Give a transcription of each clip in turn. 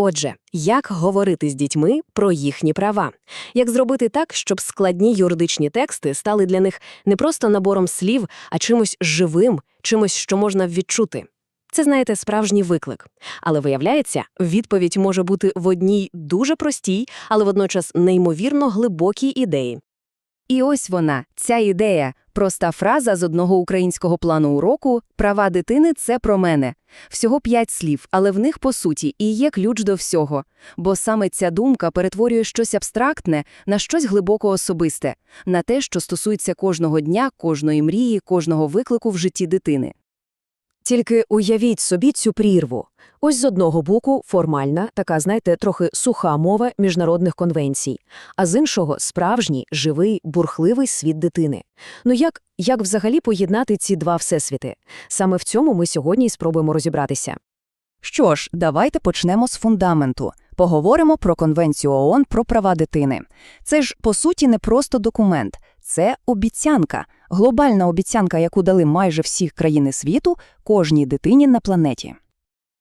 Отже, як говорити з дітьми про їхні права? Як зробити так, щоб складні юридичні тексти стали для них не просто набором слів, а чимось живим, чимось, що можна відчути? Це, знаєте, справжній виклик. Але виявляється, відповідь може бути в одній дуже простій, але водночас неймовірно глибокій ідеї. І ось вона, ця ідея, проста фраза з одного українського плану уроку «Права дитини – це про мене». Всього п'ять слів, але в них, по суті, і є ключ до всього. Бо саме ця думка перетворює щось абстрактне на щось глибоко особисте, на те, що стосується кожного дня, кожної мрії, кожного виклику в житті дитини. Тільки уявіть собі цю прірву. Ось з одного боку формальна, така, знаєте, трохи суха мова міжнародних конвенцій, а з іншого – справжній, живий, бурхливий світ дитини. Ну як, як взагалі поєднати ці два всесвіти? Саме в цьому ми сьогодні й спробуємо розібратися. Що ж, давайте почнемо з фундаменту. Поговоримо про Конвенцію ООН про права дитини. Це ж, по суті, не просто документ. Це обіцянка, глобальна обіцянка, яку дали майже всі країни світу кожній дитині на планеті.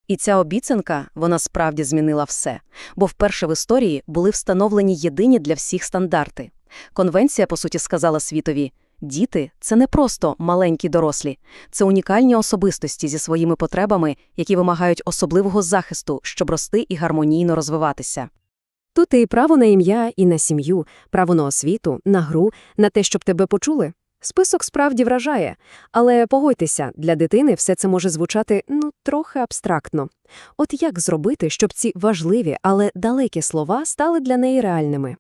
І ця обіцянка, вона справді змінила все, бо вперше в історії були встановлені єдині для всіх стандарти. Конвенція, по суті, сказала світові «Діти – це не просто маленькі дорослі, це унікальні особистості зі своїми потребами, які вимагають особливого захисту, щоб рости і гармонійно розвиватися». Тут і право на ім'я, і на сім'ю, право на освіту, на гру, на те, щоб тебе почули. Список справді вражає, але погодьтеся, для дитини все це може звучати, ну, трохи абстрактно. От як зробити, щоб ці важливі, але далекі слова стали для неї реальними?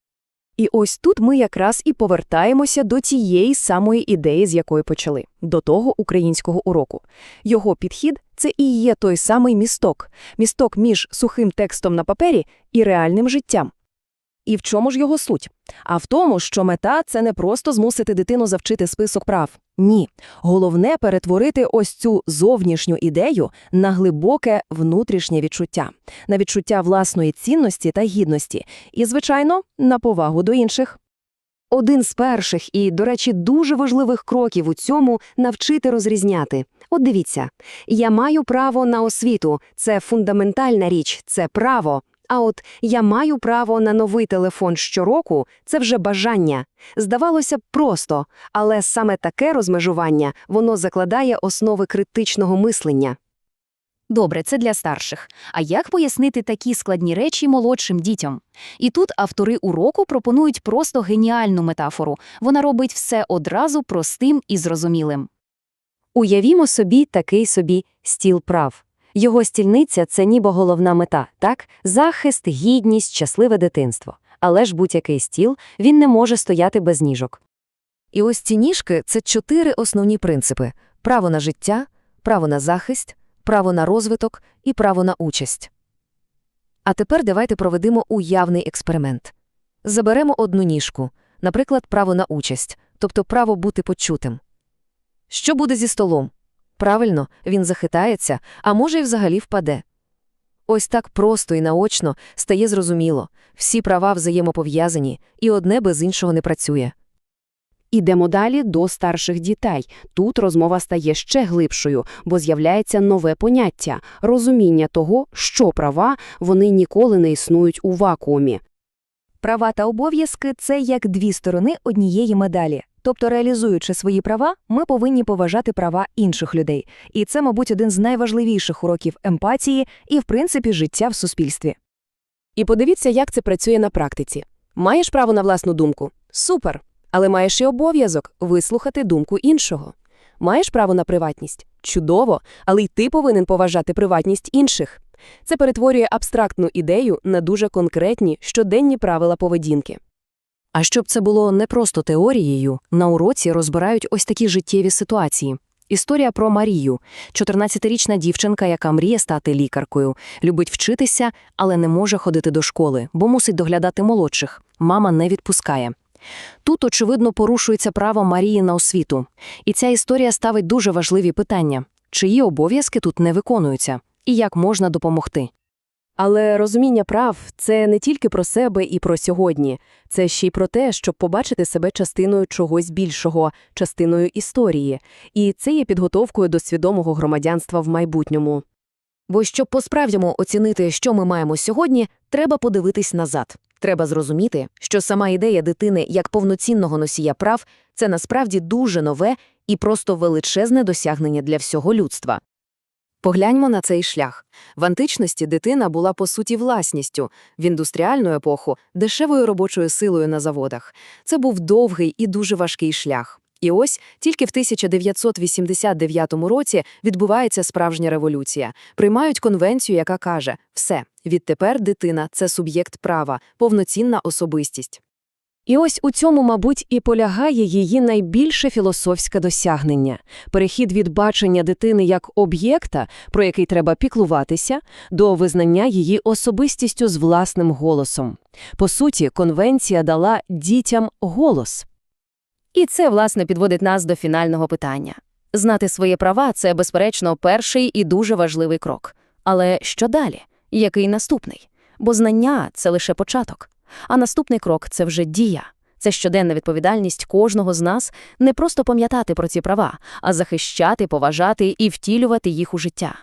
І ось тут ми якраз і повертаємося до тієї самої ідеї, з якої почали, до того українського уроку. Його підхід – це і є той самий місток, місток між сухим текстом на папері і реальним життям. І в чому ж його суть? А в тому, що мета – це не просто змусити дитину завчити список прав. Ні. Головне – перетворити ось цю зовнішню ідею на глибоке внутрішнє відчуття, на відчуття власної цінності та гідності і, звичайно, на повагу до інших. Один з перших і, до речі, дуже важливих кроків у цьому – навчити розрізняти. От дивіться, я маю право на освіту – це фундаментальна річ, це право. А от «я маю право на новий телефон щороку» – це вже бажання. Здавалося б, просто, але саме таке розмежування, воно закладає основи критичного мислення. Добре, це для старших. А як пояснити такі складні речі молодшим дітям? І тут автори уроку пропонують просто геніальну метафору. Вона робить все одразу простим і зрозумілим. Уявімо собі такий собі стіл прав. Його стільниця – це ніби головна мета, так? Захист, гідність, щасливе дитинство. Але ж будь-який стіл, він не може стояти без ніжок. І ось ці ніжки – це чотири основні принципи. Право на життя, право на захист, право на розвиток і право на участь. А тепер давайте проведемо уявний експеримент. Заберемо одну ніжку, наприклад, право на участь, тобто право бути почутим. Що буде зі столом? Правильно, він захитається, а може й взагалі впаде. Ось так просто і наочно стає зрозуміло, всі права взаємопов'язані, і одне без іншого не працює. Ідемо далі до старших дітей. Тут розмова стає ще глибшою, бо з'являється нове поняття – розуміння того, що права, вони ніколи не існують у вакуумі. Права та обов'язки – це як дві сторони однієї медалі. Тобто, реалізуючи свої права, ми повинні поважати права інших людей. І це, мабуть, один з найважливіших уроків емпатії і, в принципі, життя в суспільстві. І подивіться, як це працює на практиці. Маєш право на власну думку? Супер! Але маєш і обов'язок вислухати думку іншого. Маєш право на приватність? Чудово, але й ти повинен поважати приватність інших. Це перетворює абстрактну ідею на дуже конкретні щоденні правила поведінки. А щоб це було не просто теорією, на уроці розбирають ось такі життєві ситуації. Історія про Марію, 14-річна дівчинка, яка мріє стати лікаркою, любить вчитися, але не може ходити до школи, бо мусить доглядати молодших. Мама не відпускає. Тут, очевидно, порушується право Марії на освіту. І ця історія ставить дуже важливі питання. Чиї обов'язки тут не виконуються? І як можна допомогти? Але розуміння прав – це не тільки про себе і про сьогодні. Це ще й про те, щоб побачити себе частиною чогось більшого, частиною історії. І це є підготовкою до свідомого громадянства в майбутньому. Бо щоб по-справжньому оцінити, що ми маємо сьогодні, треба подивитись назад. Треба зрозуміти, що сама ідея дитини як повноцінного носія прав – це насправді дуже нове і просто величезне досягнення для всього людства. Погляньмо на цей шлях. В античності дитина була по суті власністю, в індустріальну епоху – дешевою робочою силою на заводах. Це був довгий і дуже важкий шлях. І ось тільки в 1989 році відбувається справжня революція. Приймають конвенцію, яка каже «Все, відтепер дитина – це суб'єкт права, повноцінна особистість». І ось у цьому, мабуть, і полягає її найбільше філософське досягнення – перехід від бачення дитини як об'єкта, про який треба піклуватися, до визнання її особистістю з власним голосом. По суті, конвенція дала дітям голос. І це, власне, підводить нас до фінального питання. Знати свої права – це, безперечно, перший і дуже важливий крок. Але що далі? Який наступний? Бо знання – це лише початок. А наступний крок – це вже дія. Це щоденна відповідальність кожного з нас не просто пам'ятати про ці права, а захищати, поважати і втілювати їх у життя.